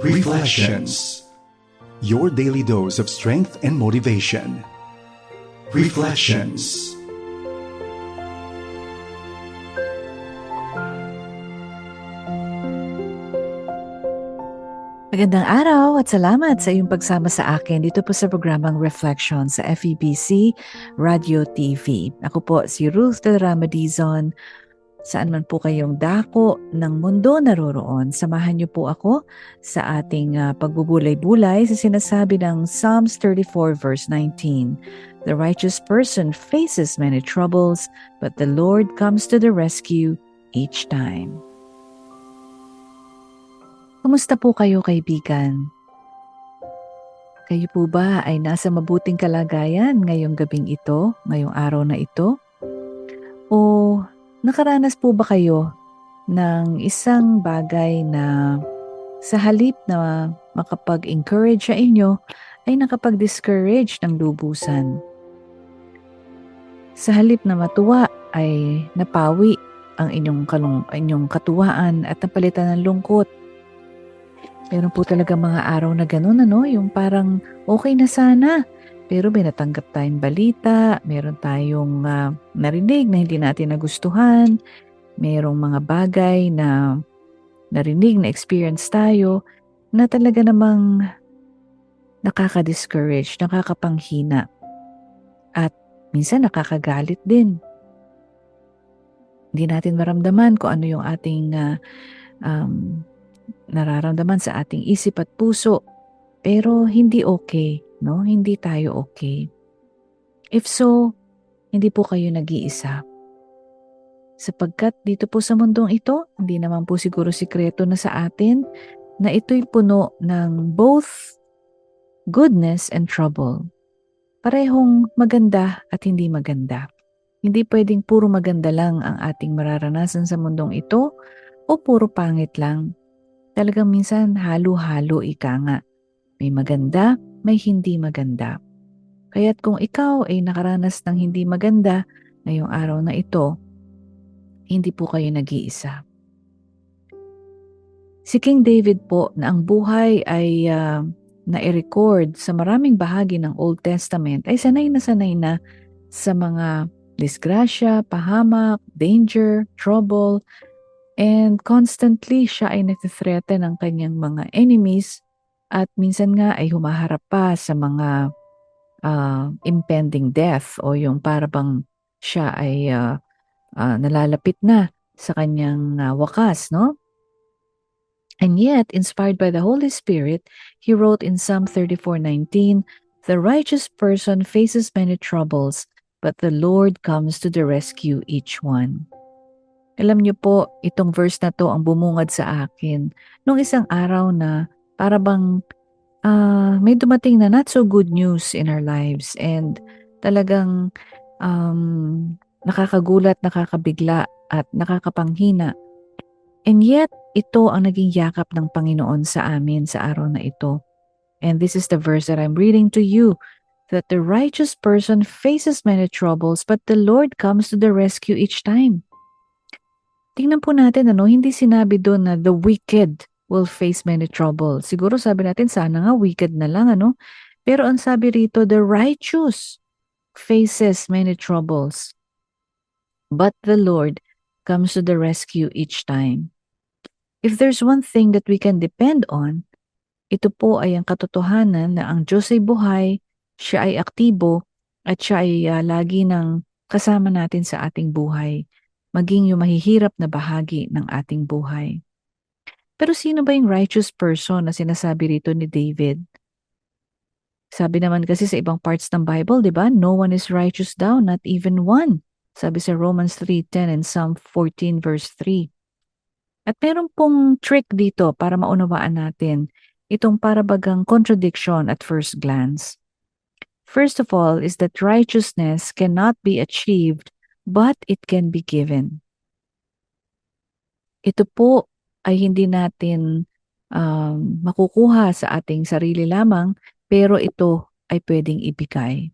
Reflections Your daily dose of strength and motivation. Reflections Magandang araw at salamat sa iyong pagsama sa akin dito po sa programang Reflection sa FEBC Radio TV. Ako po si Ruth Del Ramadizon. Saan man po kayong dako ng mundo naroroon, samahan niyo po ako sa ating uh, pagbubulay-bulay sa sinasabi ng Psalms 34 verse 19. The righteous person faces many troubles, but the Lord comes to the rescue each time. Kumusta po kayo kaibigan? Kayo po ba ay nasa mabuting kalagayan ngayong gabing ito, ngayong araw na ito? O nakaranas po ba kayo ng isang bagay na sa halip na makapag-encourage sa inyo ay nakapag-discourage ng lubusan? Sa halip na matuwa ay napawi ang inyong, kalung, inyong katuwaan at napalitan ng lungkot Meron po talaga mga araw na ganun, ano? Yung parang okay na sana. Pero may natanggap tayong balita, meron tayong uh, narinig na hindi natin nagustuhan, merong mga bagay na narinig, na experience tayo, na talaga namang nakaka-discourage, nakakapanghina. At minsan nakakagalit din. Hindi natin maramdaman kung ano yung ating uh, um, nararamdaman sa ating isip at puso, pero hindi okay, no? Hindi tayo okay. If so, hindi po kayo nag-iisa. Sapagkat dito po sa mundong ito, hindi naman po siguro sikreto na sa atin na ito'y puno ng both goodness and trouble. Parehong maganda at hindi maganda. Hindi pwedeng puro maganda lang ang ating mararanasan sa mundong ito o puro pangit lang Talagang minsan halo-halo ika nga. May maganda, may hindi maganda. Kaya't kung ikaw ay nakaranas ng hindi maganda ngayong araw na ito, hindi po kayo nag-iisa. Si King David po na ang buhay ay uh, na-record sa maraming bahagi ng Old Testament ay sanay na sanay na sa mga disgrasya, pahamak, danger, trouble, And constantly siya ay nagtithreaten ng kanyang mga enemies at minsan nga ay humaharap pa sa mga uh, impending death o yung parabang siya ay uh, uh, nalalapit na sa kanyang uh, wakas, no? And yet, inspired by the Holy Spirit, he wrote in Psalm 34:19, "The righteous person faces many troubles, but the Lord comes to the rescue each one." Alam niyo po, itong verse na to ang bumungad sa akin nung isang araw na para bang uh, may dumating na not so good news in our lives and talagang um, nakakagulat, nakakabigla at nakakapanghina. And yet, ito ang naging yakap ng Panginoon sa amin sa araw na ito. And this is the verse that I'm reading to you that the righteous person faces many troubles, but the Lord comes to the rescue each time. Tingnan po natin, ano, hindi sinabi doon na the wicked will face many trouble. Siguro sabi natin, sana nga wicked na lang, ano? Pero ang sabi rito, the righteous faces many troubles. But the Lord comes to the rescue each time. If there's one thing that we can depend on, ito po ay ang katotohanan na ang Diyos ay buhay, siya ay aktibo, at siya ay uh, lagi ng kasama natin sa ating buhay maging yung mahihirap na bahagi ng ating buhay. Pero sino ba yung righteous person na sinasabi rito ni David? Sabi naman kasi sa ibang parts ng Bible, di ba? No one is righteous daw, not even one. Sabi sa Romans 3.10 and Psalm 14 verse 3. At meron pong trick dito para maunawaan natin itong parabagang contradiction at first glance. First of all is that righteousness cannot be achieved but it can be given. Ito po ay hindi natin um, makukuha sa ating sarili lamang, pero ito ay pwedeng ibigay.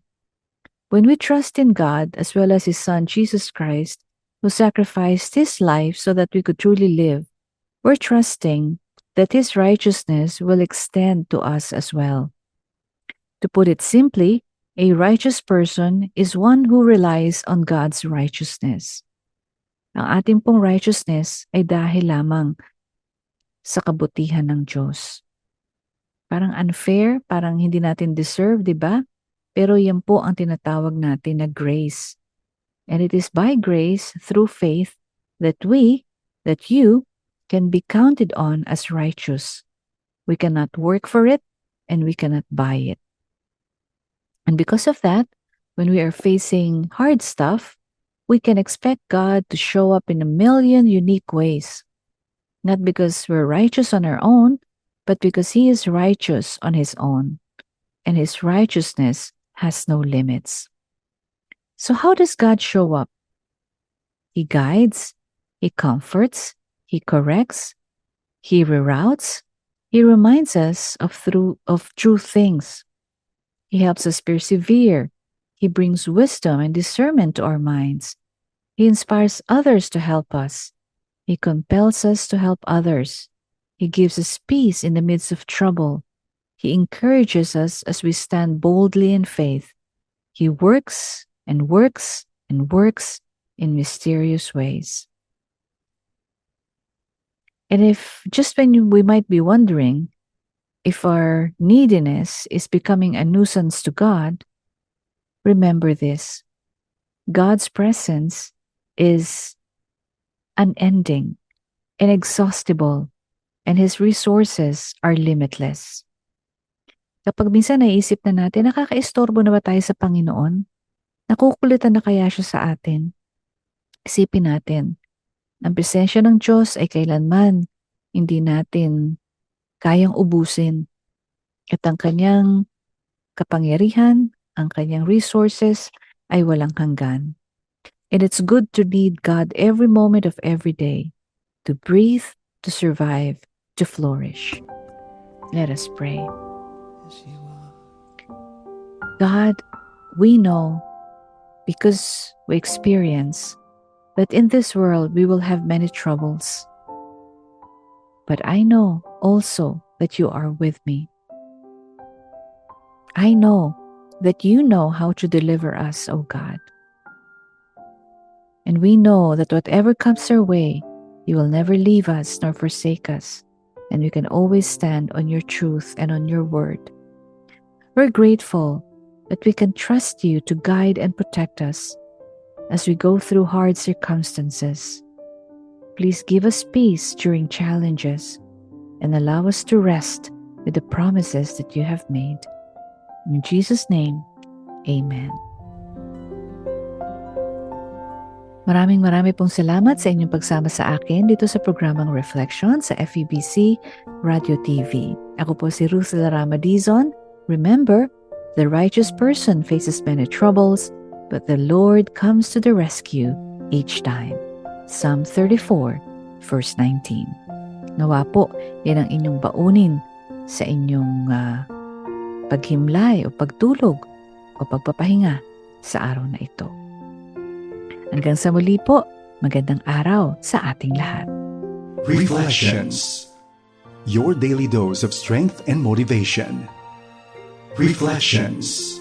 When we trust in God as well as His Son, Jesus Christ, who sacrificed His life so that we could truly live, we're trusting that his righteousness will extend to us as well. To put it simply, a righteous person is one who relies on God's righteousness. Ang ating pong righteousness ay dahil lamang sa kabutihan ng Diyos. Parang unfair, parang hindi natin deserve, di ba? Pero yan po ang tinatawag natin na grace. And it is by grace, through faith, that we, that you, can be counted on as righteous. We cannot work for it and we cannot buy it. And because of that, when we are facing hard stuff, we can expect God to show up in a million unique ways. Not because we're righteous on our own, but because He is righteous on His own. And His righteousness has no limits. So, how does God show up? He guides, He comforts, He corrects, He reroutes, He reminds us of, through, of true things. He helps us persevere. He brings wisdom and discernment to our minds. He inspires others to help us. He compels us to help others. He gives us peace in the midst of trouble. He encourages us as we stand boldly in faith. He works and works and works in mysterious ways. And if just when we might be wondering if our neediness is becoming a nuisance to God, remember this God's presence is unending, inexhaustible, and His resources are limitless. Kapag minsan naisip na natin, nakakaistorbo na ba tayo sa Panginoon? Nakukulitan na kaya siya sa atin? Isipin natin, ang presensya ng Diyos ay kailanman hindi natin kayang ubusin. At ang kanyang kapangyarihan, ang kanyang resources ay walang hanggan. And it's good to need God every moment of every day, to breathe, to survive, to flourish. Let us pray. God, we know because we experience that in this world we will have many troubles. But I know also that you are with me. I know that you know how to deliver us, O God. And we know that whatever comes our way, you will never leave us nor forsake us, and we can always stand on your truth and on your word. We're grateful that we can trust you to guide and protect us as we go through hard circumstances. Please give us peace during challenges and allow us to rest with the promises that you have made. In Jesus' name, Amen. Maraming marami pong salamat sa inyong pagsama sa akin dito sa programang Reflection sa FEBC Radio TV. Ako po si Ruth Larama Dizon. Remember, the righteous person faces many troubles, but the Lord comes to the rescue each time. Psalm 34, verse 19. Nawa po, yan ang inyong baunin sa inyong ah, paghimlay o pagtulog o pagpapahinga sa araw na ito. Hanggang sa muli po, magandang araw sa ating lahat. Reflections. Your daily dose of strength and motivation. Reflections.